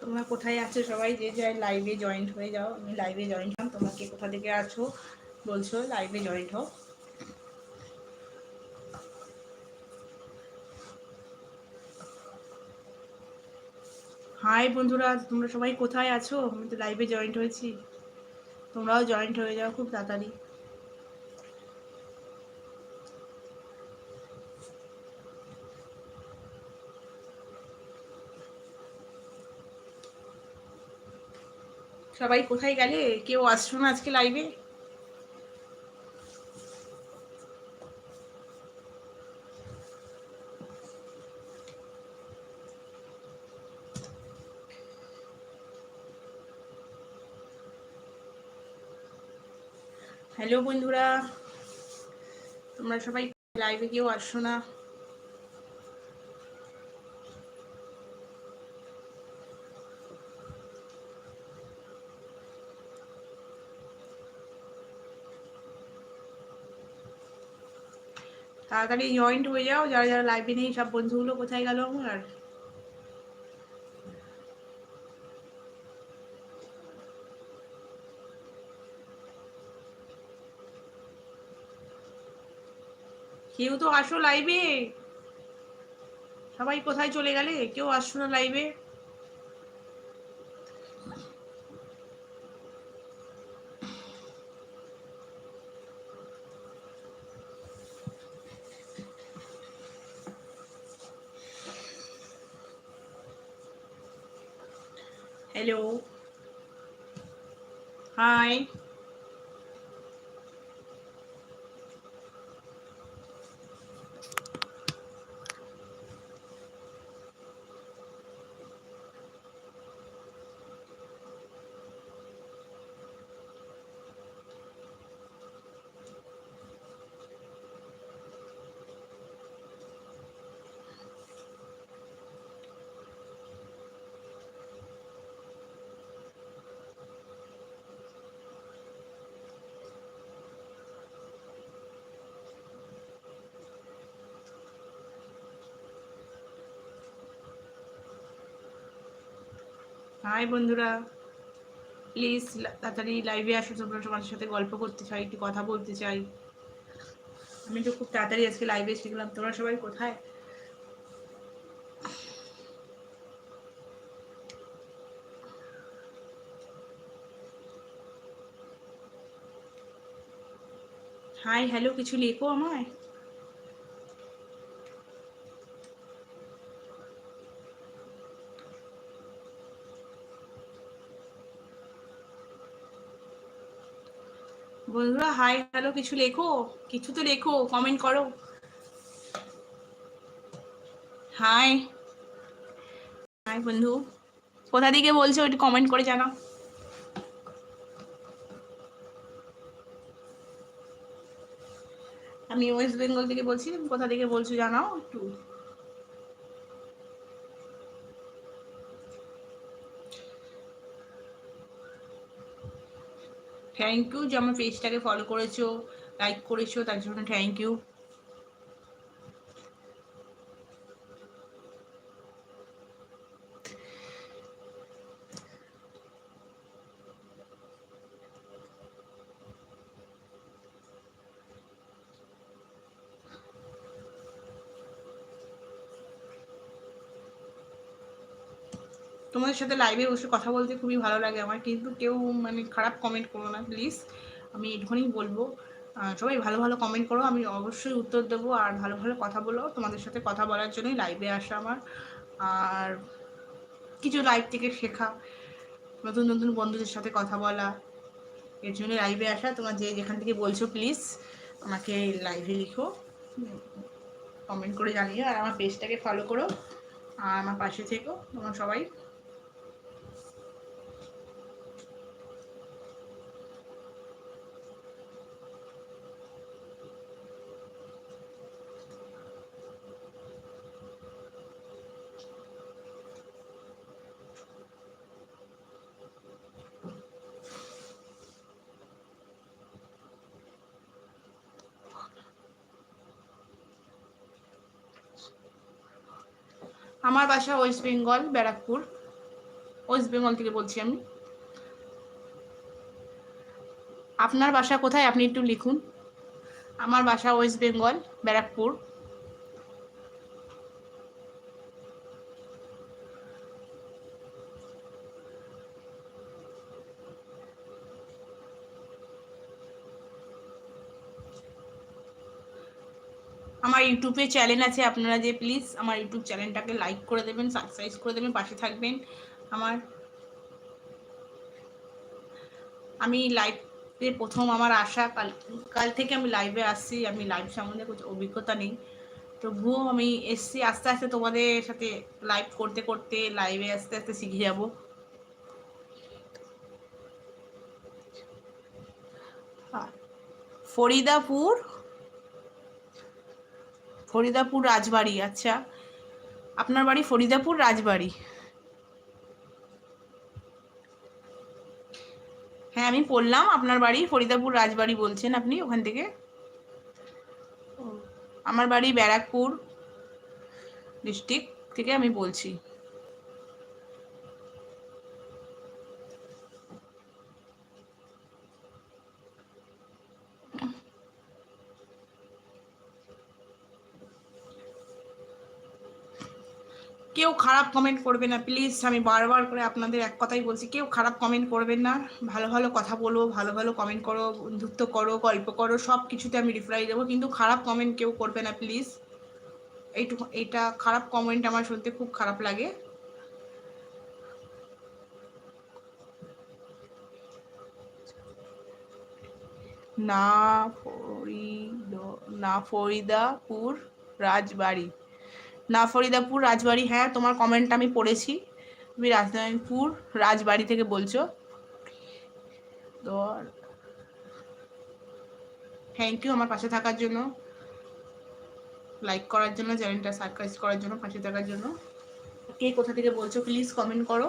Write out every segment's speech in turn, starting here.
তোমরা কোথায় আছো সবাই? যে যাই লাইভে জয়েন্ট হয়ে যাও, আমি লাইভে জয়েন্ট হলাম। তোমরা কে কোথা থেকে আছো বলছো লাইভে জয়েন্ট হও। হাই বন্ধুরা, তোমরা সবাই কোথায় আছো? আমি তো লাইভে জয়েন্ট হয়েছি। তোমরাও জয়েন্ট হয়ে যাও খুব তাড়াতাড়ি। সবাই কোথায় গেলে? কেউ আসছো না আজকে লাইভে হ্যালো বন্ধুরা। তোমরা সবাই লাইভে কেউ আসছো না? তাড়াতাড়ি জয়েন্ট হয়ে যাও, যারা যারা লাইভে নেই, সব বন্ধুগুলো কোথায় গেল আমার? কেউ তো আসো লাইভে সবাই কোথায় চলে গেলে? কেউ আসছো না লাইভে ഹലോ ഹായ് হাই বন্ধুরা। প্লিজ তাড়াতাড়ি লাইভে আসো, তোমরা তোমাদের সাথে গল্প করতে চাই, একটু কথা বলতে চাই। আমি তো খুব তাড়াতাড়ি আজকে লাইভে শিখলাম তোমরা সবাই কোথায়? হাই হ্যালো কিছু লেখো আমায়? বন্ধুরা হাই, হ্যালো, কিছু লেখো? কিছু তো লেখো কমেন্ট করো। হাই। হাই, বন্ধু। কোথা থেকে বলছো? একটু কমেন্ট করে জানাও। আমি ওয়েস্ট বেঙ্গল থেকে বলছি, কোথা থেকে বলছো জানাও একটু। থ্যাংক ইউ যে আমার পেজটাকে ফলো করেছ লাইক করেছ তার জন্য থ্যাংক ইউ তোমাদের সাথে লাইভে বসে কথা বলতে খুবই ভালো লাগে আমার, কিন্তু কেউ মানে খারাপ কমেন্ট করো না প্লিজ আমি এটুখানি বলব। সবাই ভালো ভালো কমেন্ট করো, আমি অবশ্যই উত্তর দেবো আর ভালো ভালো কথা বলো। তোমাদের সাথে কথা বলার জন্যই লাইভে আসা আমার। আর কিছু লাইভ থেকে শেখা, নতুন নতুন বন্ধুদের সাথে কথা বলা, এর জন্য লাইভে আসা। তোমার যে যেখান থেকে বলছো প্লিজ আমাকে লাইভে লিখো কমেন্ট করে জানিও। আর আমার পেজটাকে ফলো করো, আর আমার পাশে থেকো, তোমার সবাই। আমার বাসা ওয়েস্ট বেঙ্গল, ব্যারাকপুর। ওয়েস্ট বেঙ্গল থেকে বলছি আমি। আপনার বাসা কোথায়? আপনি একটু লিখুন। আমার বাসা ওয়েস্ট বেঙ্গল, ব্যারাকপুর। আমার ইউটিউবে চ্যানেল আছে, আপনারা যে প্লিজ আমার ইউটিউব চ্যানেলটাকে লাইক করে দেবেন সাবস্ক্রাইব করে দেবেন, পাশে থাকবেন। আমার আমি লাইভে প্রথম আমার আশা, কাল কাল থেকে আমি লাইভে আসছি, আমি লাইভ সম্বন্ধে কিছু অভিজ্ঞতা নেই। তবুও আমি এসছি, আস্তে আস্তে তোমাদের সাথে লাইভ করতে করতে লাইভে আস্তে আস্তে শিখে যাব। ফরিদাপুর ফরিদাপুর রাজবাড়ি আচ্ছা। আপনার বাড়ি ফরিদাপুর রাজবাড়ি? হ্যাঁ আমি পড়লাম আপনার বাড়ি ফরিদাপুর রাজবাড়ি বলছেন আপনি ওখান থেকে। আমার বাড়ি ব্যারাকপুর ডিস্ট্রিক্ট থেকে আমি বলছি। কেউ খারাপ কমেন্ট করবে না। প্লিজ আমি বারবার করে আপনাদের এক কথাই বলছি, কেউ খারাপ কমেন্ট করবেন না। ভালো ভালো কথা বলো, ভালো ভালো কমেন্ট করো, বন্ধুত্ব করো, গল্প করো সব কিছুতে আমি রিপ্লাই দেবো। কিন্তু খারাপ কমেন্ট কেউ করবে না প্লিজ এইটুকু, এইটা খারাপ কমেন্ট আমার শুনতে খুব খারাপ লাগে। না ফরিদ, না ফরিদাপুর রাজবাড়ি। না ফরিদাপুর, রাজবাড়ি হ্যাঁ তোমার কমেন্ট আমি পড়েছি। তুমি রাজনারায়ণপুর রাজবাড়ি থেকে বলছো। তো থ্যাংক ইউ আমার পাশে থাকার জন্য। লাইক করার জন্য, চ্যানেলটা সাবস্ক্রাইব করার জন্য, পাশে থাকার জন্য। কে কোথা থেকে বলছো প্লিজ কমেন্ট করো।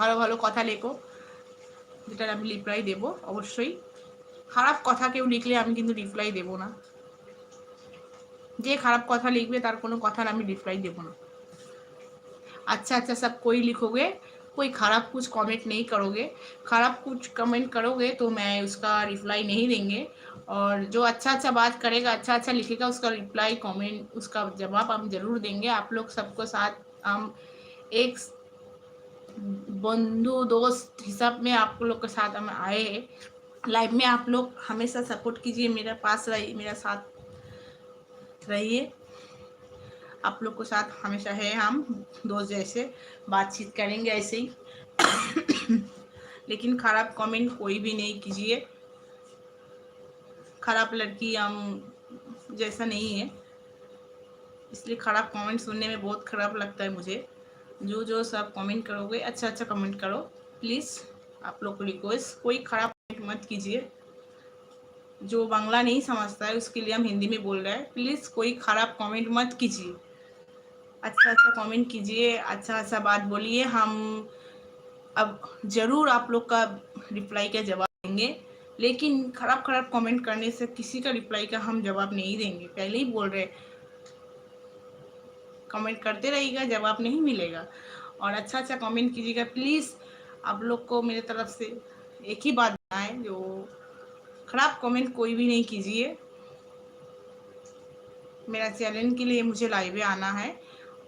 ভালো ভালো কথা লেখো, যেটার আমি রিপ্লাই দেবো, অবশ্যই। খারাপ কথা কেউ লিখলে আমি কিন্তু রিপ্লাই দেবো না। जे खराब कथा लिखे তার কোনো কথার আমি रिप्लाई ना अच्छा अच्छा सब कोई लिखोगे कोई ख़राब कुछ कमेंट नहीं करोगे ख़राब कुछ कमेंट करोगे तो मैं उसका रिप्लाई नहीं देंगे। और जो अच्छा अच्छा बात करेगा अच्छा अच्छा लिखेगा, उसका रिप्लाई कमेंट उसका जवाब हम ज़रूर देंगे। आप लोग सबको साथ, हम एक बंधु, दोस्त हिसाब में आप लोग के साथ हम आए लाइफ में आप लोग हमेशा सपोर्ट कीजिए। मेरा पास रहिए, मेरा साथ रहिए। आप लोग के साथ हमेशा है हम, दोस्त जैसे बातचीत करेंगे ऐसे ही। लेकिन ख़राब कमेंट कोई भी नहीं कीजिए। ख़राब लड़की हम जैसा नहीं है। इसलिए ख़राब कमेंट सुनने में बहुत ख़राब लगता है मुझे। जो जो सब कमेंट करोगे अच्छा अच्छा कमेंट करो। प्लीज़ आप लोग को रिक्वेस्ट कोई ख़राब कमेंट मत कीजिए। जो बांग्ला नहीं समझता है, उसके लिए हम हिंदी में बोल रहे हैं। प्लीज़ कोई ख़राब कमेंट मत कीजिए। अच्छा अच्छा कमेंट कीजिए अच्छा अच्छा बात बोलिए। हम अब ज़रूर आप लोग का रिप्लाई का जवाब देंगे। लेकिन ख़राब ख़राब कमेंट करने से किसी का रिप्लाई का हम जवाब नहीं देंगे। पहले ही बोल रहे कमेंट करते रहिएगा, जवाब नहीं मिलेगा। और अच्छा अच्छा कमेंट कीजिएगा। प्लीज़ आप लोग को मेरे तरफ़ से एक ही बात खराब कमेंट कोई भी नहीं कीजिए। मेरा चैलेंज के लिए मुझे लाइव आना है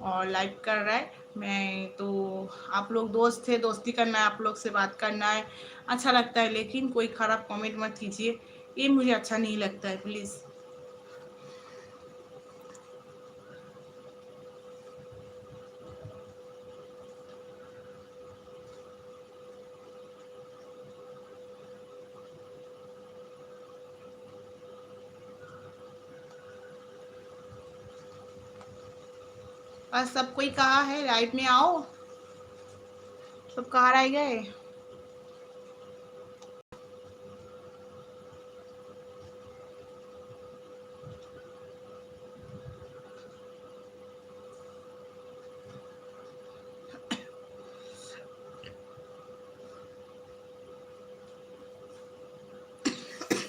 और लाइव कर रहा है। मैं तो आप लोग दोस्त थे दोस्ती करना है, आप लोग से बात करना है। अच्छा लगता है, लेकिन कोई ख़राब कमेंट मत कीजिए। ये मुझे अच्छा नहीं लगता है प्लीज़ और सब कोई कहा है लाइव में आओ सब कहा रह गए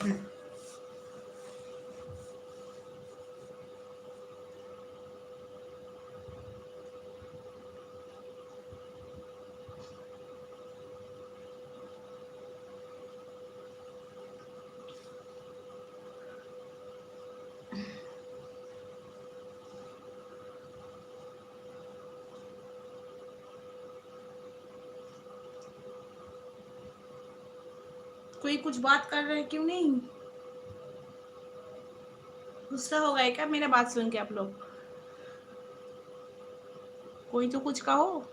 Mm-hmm. कोई कुछ बात कर रहे हैं, क्यों नहीं? गुस्सा हो गए क्या मेरा बात सुन के आप लोग? कोई तो कुछ कहो।